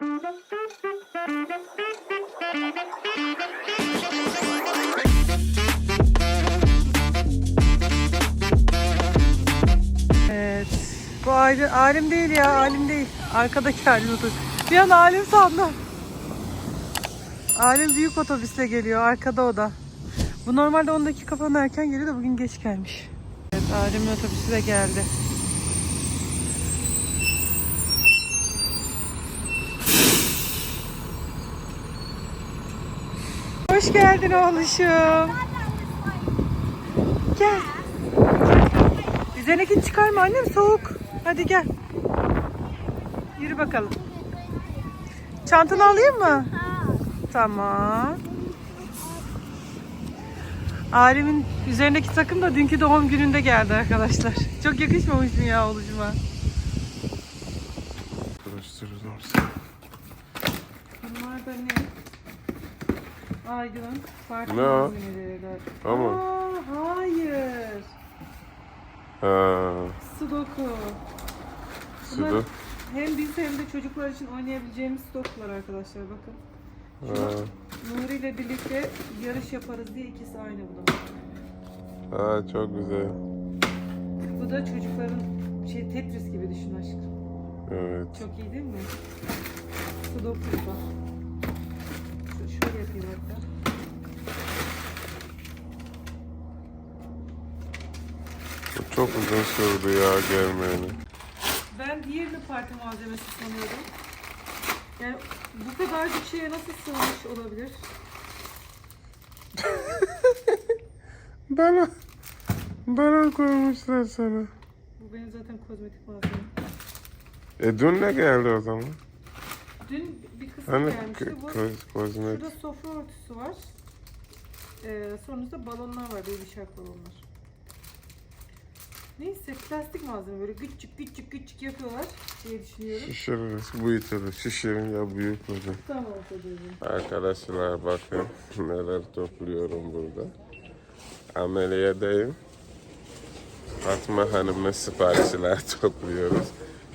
Evet. Bu alim, alim değil ya, alim değil. Arkadaki alim otur. Bir an alim sandım. Alim büyük otobüsle geliyor, arkada o da. Bu normalde 10 dakika falan erken geliyor da bugün geç gelmiş. Evet, alimin otobüsü de geldi. Hoş geldin oğluşum. Gel. Üzerindekini çıkarma annem soğuk. Hadi gel. Yürü bakalım. Çantanı alayım mı? Tamam. Alem'in üzerindeki takım da dünkü doğum gününde geldi arkadaşlar. Çok yakışmamış mı ya oğlucuma? Bunlar da ne? Aydın. Parti Ne o? malzemeleri. Ama. Aa, hayır. Ha, Sudoku. Suda. hem biz hem de çocuklar için oynayabileceğimiz stoklar arkadaşlar bakın. Ha, Nuri ile birlikte yarış yaparız diye ikisi aynı bu da. ha, çok güzel. Bu da çocukların şey Tetris gibi düşün aşkım. Evet. Çok iyi değil mi? Sudoku da. Şöyle yapayım hatta. Çok uzun sürdü ya gelmeyeni. Ben diğerini parti malzemesi sanıyordum. Yani bu kadarcık şeye nasıl sığmış olabilir? Bana, bana koymuşlar sana. Bu benim zaten kozmetik malzemem. E dün ne geldi o zaman? Dün bir kısmı gelmişti. Bu ko- kozmetik. Şurada sofra örtüsü var. Ee, sonrasında balonlar var, baby shark balonlar. Neyse plastik malzeme böyle küçük küçük küçük yapıyorlar diye düşünüyorum. Şişiririz, büyütürüz. Şişirin ya büyük olacak. Tamam kocacığım. Arkadaşlar bakın neler topluyorum burada. Ameliyadayım. Fatma Hanım'la siparişler topluyoruz.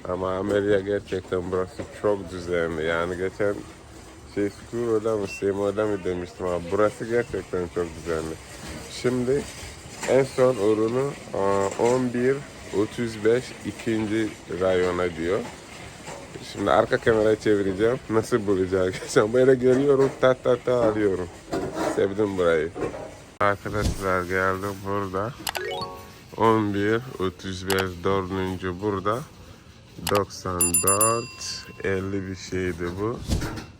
Ama Amelya gerçekten burası çok düzenli. Yani geçen şey Skuro'da mı Seymour'da mı demiştim ama burası gerçekten çok düzenli. Şimdi en son ürünü aa, 11 35 ikinci rayona diyor. Şimdi arka kamerayı çevireceğim. Nasıl bulacak? Sen böyle geliyorum tat tat tat alıyorum. Sevdim burayı. Arkadaşlar geldim burada. 11, 35, 4. burada. 94, 50 bir şeydi bu.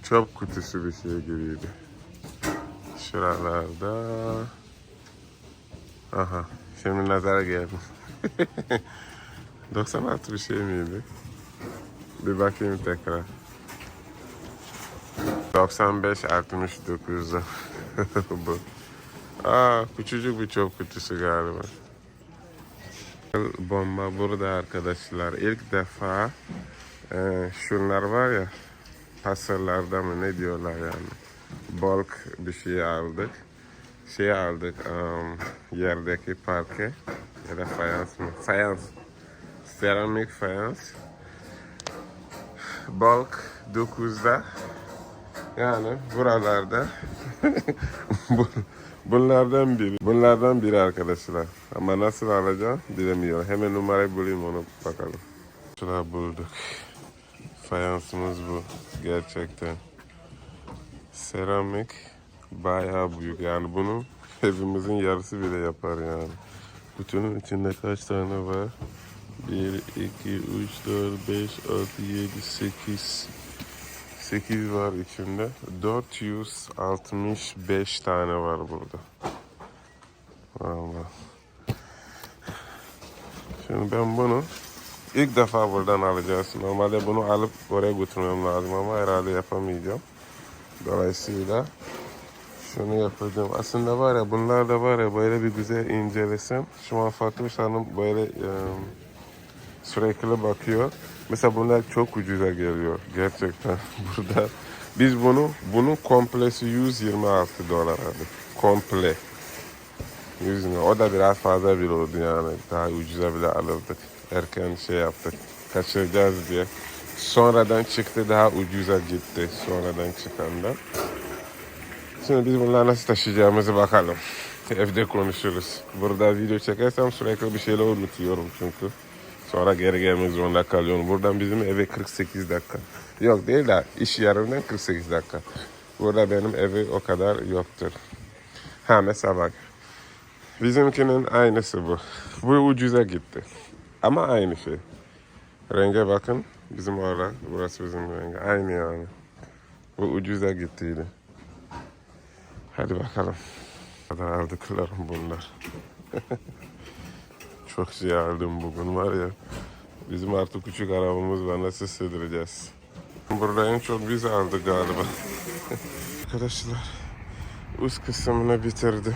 Çöp kutusu bir şey gibiydi. Şuralarda. Aha. Şimdi nazara geldim. 96 bir şey miydi? Bir bakayım tekrar. 95 69'da bu. Aa, küçücük bir çöp kutusu galiba. Bomba burada arkadaşlar. İlk defa e, şunlar var ya pasırlarda mı ne diyorlar yani. Bulk bir şey aldık. Şey aldık um, yerdeki parke ya da fayans mı? Fayans. Seramik fayans. Bulk 9'da yani buralarda bu- bunlardan biri. Bunlardan biri arkadaşlar. Ama nasıl alacağım bilemiyorum. Hemen numarayı bulayım onu bakalım. Şurada bulduk. Fayansımız bu. Gerçekten. Seramik bayağı büyük. Yani bunu evimizin yarısı bile yapar yani. Kutunun içinde kaç tane var? 1, 2, 3, 4, 5, 6, 7, 8, 8 var içinde. 465 tane var burada. Vallahi. Şimdi ben bunu ilk defa buradan alacağız. Normalde bunu alıp oraya götürmem lazım ama herhalde yapamayacağım. Dolayısıyla şunu yapacağım. Aslında var ya bunlar da var ya böyle bir güzel incelesem. Şu an Fatmış Hanım böyle e, sürekli bakıyor. Mesela bunlar çok ucuza geliyor gerçekten burada. Biz bunu bunun komplesi 126 dolar aldık. Komple. 100 lira. O da biraz fazla bir oldu yani. Daha ucuza bile alırdık. Erken şey yaptık. Kaçıracağız diye. sonradan çıktı daha ucuza gitti sonradan çıkandan. Şimdi biz bunları nasıl taşıyacağımızı bakalım. Evde konuşuruz. Burada video çekersem sürekli bir şeyler unutuyorum çünkü. Sonra geri gelmek zorunda kalıyorum. Buradan bizim eve 48 dakika. Yok değil de iş yerinden 48 dakika. Burada benim evi o kadar yoktur. Ha mesela bak. Bizimkinin aynısı bu. Bu ucuza gitti. Ama aynı şey. Renge bakın. Bizim orada. Burası bizim rengi. Aynı yani. Bu ucuza gittiydi. Hadi bakalım. kadar aldıklarım bunlar. Çok şey aldım bugün var ya. Bizim artık küçük arabamız var. Nasıl sığdıracağız? Burada en çok biz aldık galiba. Arkadaşlar üst kısmını bitirdim.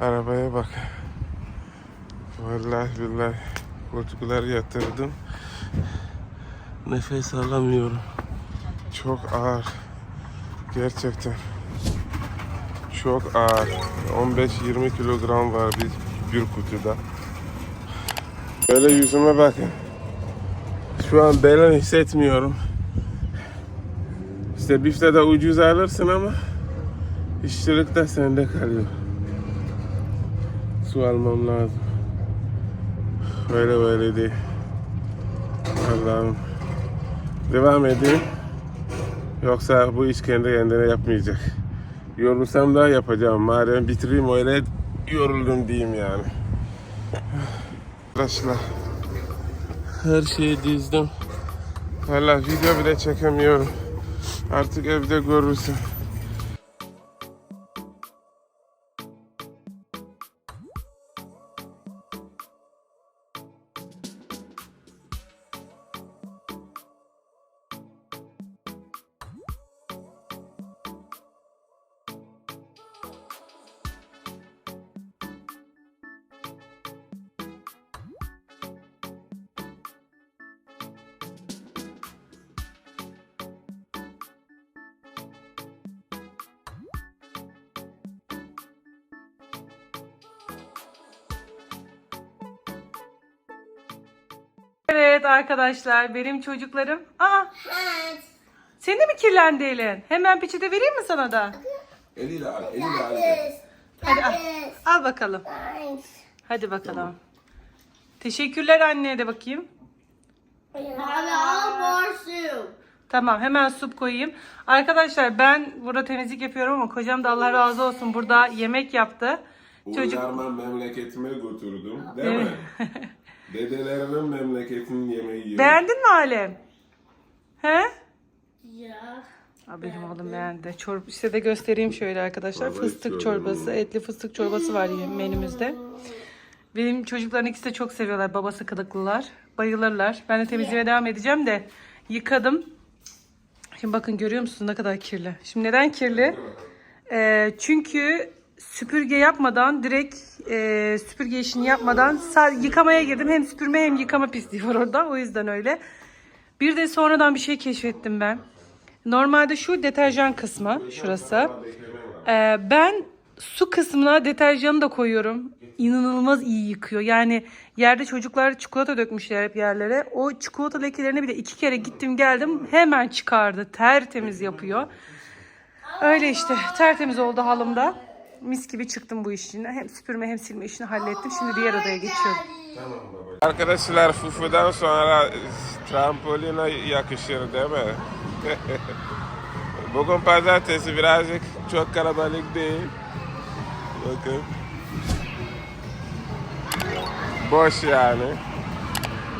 Arabaya bak. Vallahi billahi koltuklar yatırdım. Nefes alamıyorum. Çok ağır. Gerçekten. Çok ağır. 15-20 kilogram var bir, bir kutuda. Böyle yüzüme bakın. Şu an belen hissetmiyorum. İşte bifte de ucuz alırsın ama işçilik de sende kalıyor. Su almam lazım. Böyle böyle değil. Allah'ım. Devam edeyim. Yoksa bu iş kendi kendine yapmayacak. Yorulsam da yapacağım. Madem bitireyim öyle yoruldum diyeyim yani. Arkadaşlar her şeyi dizdim. Valla video bile çekemiyorum. Artık evde görürsün. Arkadaşlar benim çocuklarım. Aa senin de mi kirlendi elin? Hemen peçete vereyim mi sana da? Eliyle al, eliyle al. Hadi al. Al bakalım. Hadi bakalım. Teşekkürler anneye de bakayım. All more soup. Tamam hemen sup koyayım. Arkadaşlar ben burada temizlik yapıyorum ama kocam da Allah razı olsun burada yemek yaptı. Çocuk Uyarma memleketime götürdüm. Değil mi? Dedelerinin memleketinin yemeği yiyor. beğendin mi Alem? He? Yeah. Aa, benim oğlum beğendi. Çorba, size de göstereyim şöyle arkadaşlar. Vallahi Fıstık istiyorum. çorbası, etli fıstık çorbası var yine menümüzde. Benim çocukların ikisi de çok seviyorlar. Babası kılıklılar. Bayılırlar. Ben de temizliğe devam edeceğim de yıkadım. Şimdi bakın görüyor musunuz ne kadar kirli. Şimdi neden kirli? Ee, çünkü süpürge yapmadan direkt e, süpürge işini yapmadan yıkamaya girdim. Hem süpürme hem yıkama pisliği var orada. O yüzden öyle. Bir de sonradan bir şey keşfettim ben. Normalde şu deterjan kısmı şurası. Ee, ben su kısmına deterjanı da koyuyorum. İnanılmaz iyi yıkıyor. Yani yerde çocuklar çikolata dökmüşler hep yerlere. O çikolata lekelerini bile iki kere gittim geldim hemen çıkardı. Tertemiz yapıyor. Öyle işte tertemiz oldu halımda. Mis gibi çıktım bu işin. Hem süpürme hem silme işini hallettim. Şimdi diğer odaya geçiyorum. Arkadaşlar fufudan sonra trampoline yakışır değil mi? Bugün pazartesi birazcık çok kalabalık değil. Bakın. Boş yani.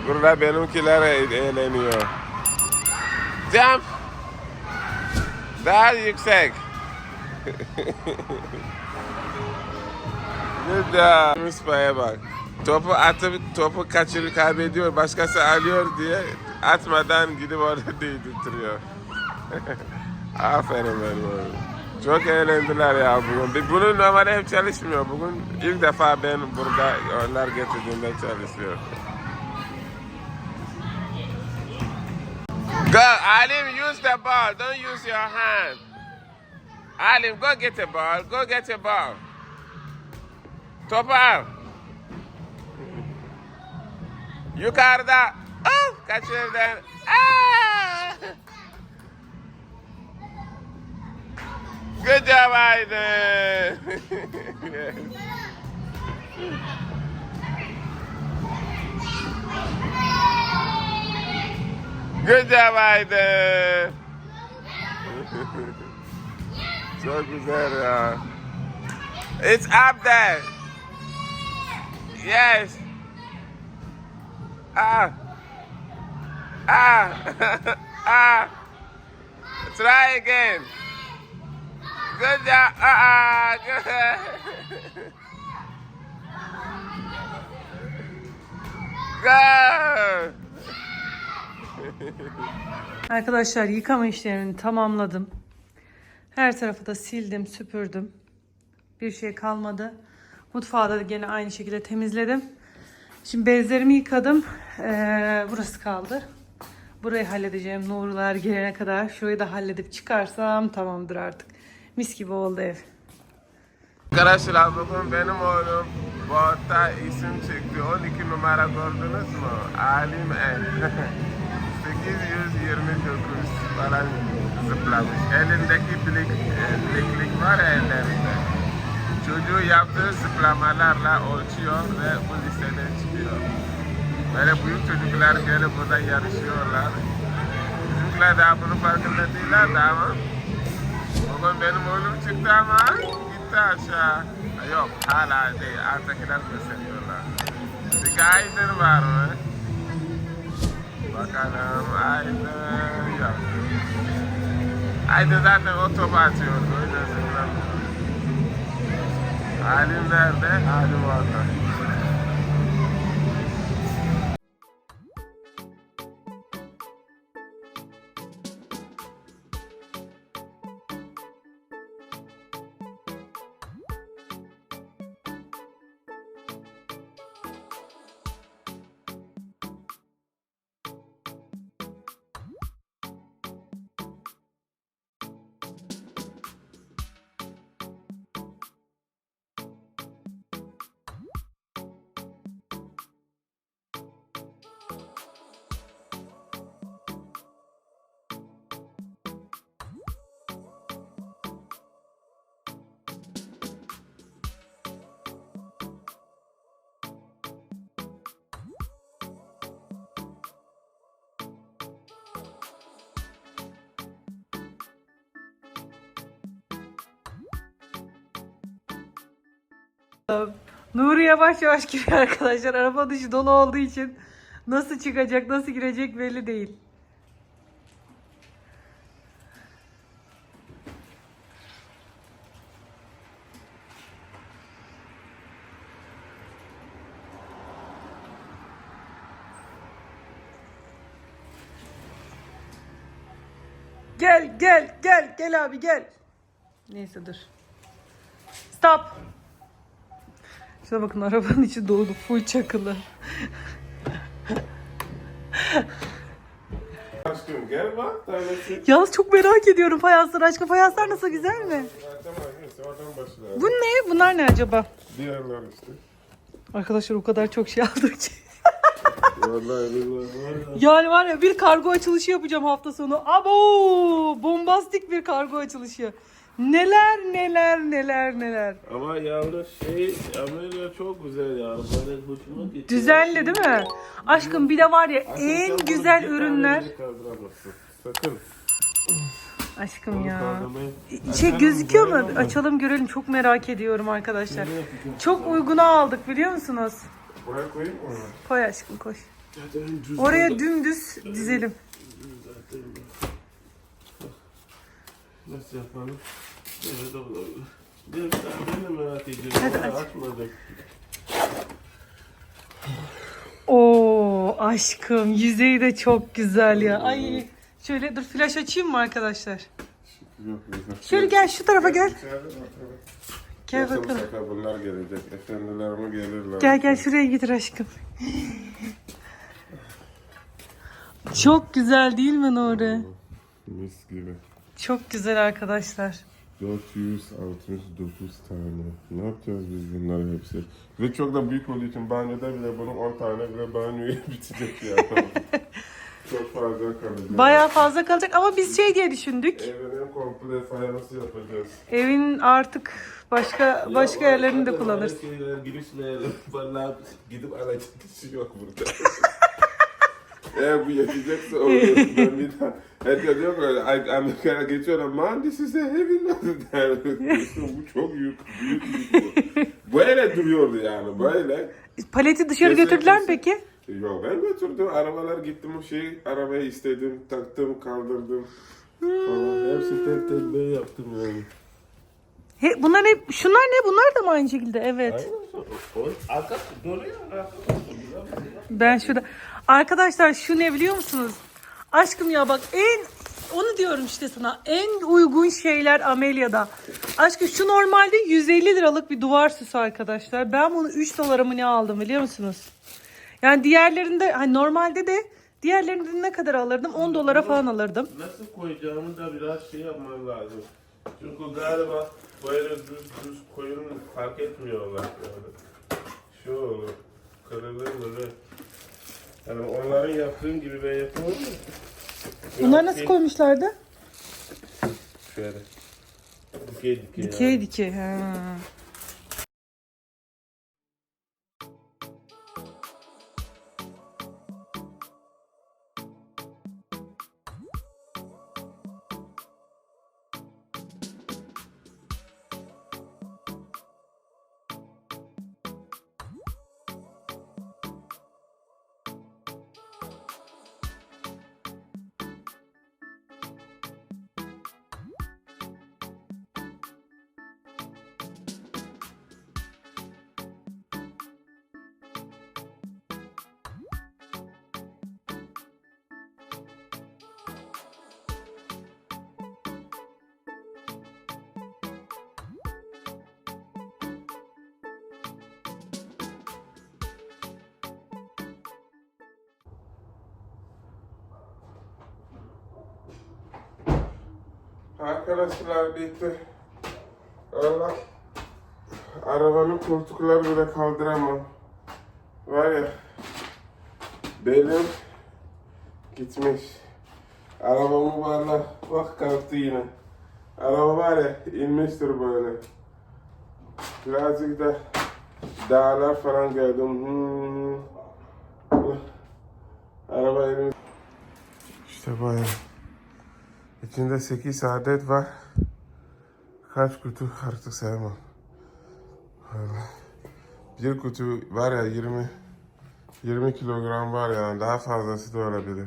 Burada benimkiler e- eğleniyor. Jump. Daha yüksek. Güzel. Müspa'ya bak. Topu atıp topu kaçırıp kaybediyor. Başkası alıyor diye atmadan gidip orada değdirtiyor. Aferin benim. Çok eğlendiler ya bugün. Bunun normalde hep çalışmıyor. Bugün ilk defa ben burada onlar getirdiğimde çalışıyor. Go, Alim, use the ball. Don't use your hand. Alim, go get a ball. Go get a ball. Topu al. Yukarıda. Oh, kaçırdım. Ah! Good job, Aydın. Good job, Aydın. Çok güzel ya. It's up there. Yes. Ah. Ah. ah. Try again. Good job. Ah, good. Go. Arkadaşlar yıkama işlemini tamamladım. Her tarafı da sildim, süpürdüm. Bir şey kalmadı. Mutfağı da gene aynı şekilde temizledim. Şimdi bezlerimi yıkadım. Ee, burası kaldı. Burayı halledeceğim. Nurlar gelene kadar. Şurayı da halledip çıkarsam tamamdır artık. Mis gibi oldu ev. Arkadaşlar bugün benim oğlum Boğaz'da isim çıktı. 12 numara gördünüz mü? Alim En. 829 falan zıplamış. Elindeki bilik, e, bileklik var ya ellerinde. Çocuğu yaptığı zıplamalarla ölçüyor ve bu listeden çıkıyor. Böyle büyük çocuklar gelip burada yarışıyorlar. Bizimkiler daha bunun farkında değiller de ama Bugün benim oğlum çıktı ama gitti aşağı. Yok hala değil. Alttakiler gösteriyorlar. Aydın var mı? Bakalım Aydın yok. Aydın zaten o topu atıyordu. Halim nerede? Halim orada. Nuri yavaş yavaş giriyor arkadaşlar. Araba dışı dolu olduğu için nasıl çıkacak, nasıl girecek belli değil. Gel gel gel gel abi gel. Neyse dur. Stop. Şuna bakın arabanın içi dolu full çakılı. Aşkım gel bak tanesi. Yalnız çok merak ediyorum fayanslar. Aşkım fayanslar nasıl güzel mi? Oradan. Bu ne? Bunlar ne acaba? Diğerler işte. Arkadaşlar o kadar çok şey aldık ki. Vallahi billahi. Yani var ya bir kargo açılışı yapacağım hafta sonu. Abo! Bombastik bir kargo açılışı. Neler neler neler neler. Ama yalnız şey Amelia çok güzel ya. Böyle hoşuma gitti. Düzenli değil mi? Aşkım bir de var ya Aşkım sen en bunu güzel tane ürünler. bile kaldıramazsın. Sakın. Aşkım ya. kaldırmayı- Şey gözüküyor mu? Açalım görelim. Çok merak ediyorum arkadaşlar. Yapacağım? Çok uyguna aldık biliyor musunuz? Buraya koyayım mı onu? Koy aşkım koy. Zaten düz Oraya dümdüz dizelim. Zaten Nasıl yapalım? Böyle de olabilir. Bir ben de merak ediyorum. Hadi Hadi aç. Açmadık. Oo aşkım yüzeyi de çok güzel ya. Ay şöyle dur flaş açayım mı arkadaşlar? Yok, yok. Şöyle gel şu tarafa gel. Gel bakalım. bunlar gelecek. Efendilerime gelirler. Gel gel şuraya getir aşkım. Çok güzel değil mi Nuri? Mis gibi. Çok güzel arkadaşlar. 469 tane. Ne yapacağız biz bunları hepsi? Ve çok da büyük olduğu için banyoda bile bunun 10 tane bile banyoya bitecek yani. çok fazla kalacak. Bayağı fazla kalacak ama biz şey diye düşündük. Evin en komple fayansı yapacağız. Evin artık başka başka yerlerini de kullanırız. Şeyler, girişler, falan gidip alacak kişi yok burada. Eğer bu yetecekse olur. Ben bir daha herkes diyor ki "Ay, Amerika'ya geçiyorum. Man this is a heavy load. Yani, bu çok büyük, büyük, büyük bu. Böyle duruyordu yani böyle. Paleti dışarı Kesin, götürdüler mi peki? Yok ben götürdüm. Arabalar gittim o şey arabayı istedim, taktım, kaldırdım. Falan. Hepsi tek tek ben yaptım yani. He, bunlar hep şunlar ne? Bunlar da mı aynı şekilde? Evet. Arka Ben şurada. Arkadaşlar şu ne biliyor musunuz? Aşkım ya bak en onu diyorum işte sana. En uygun şeyler Amelia'da. Aşkım şu normalde 150 liralık bir duvar süsü arkadaşlar. Ben bunu 3 dolara mı ne aldım biliyor musunuz? Yani diğerlerinde hani normalde de diğerlerinde ne kadar alırdım? 10 dolara falan alırdım. Nasıl koyacağımı da biraz şey yapman lazım. Çünkü galiba böyle düz düz koyun fark etmiyorlar yani. Şu olur, kırılır böyle. Yani onların yaptığım gibi ben yapamam mı? Nasıl koymuşlardı? Şöyle. Dikey dikey. yani. Dikey dikey. Ha. Arkadaşlar bitti. Allah. Arabanın koltukları bile kaldıramam. Var ya. Benim gitmiş. Arabamı valla bak kalktı yine. Araba var ya inmiştir böyle. Birazcık da dağlar falan geldim. Hmm. Araba inmiş. İşte böyle. İçinde 8 adet var. Kaç kutu artık sayamam. Bir kutu var ya 20 20 kilogram var yani daha fazlası da olabilir.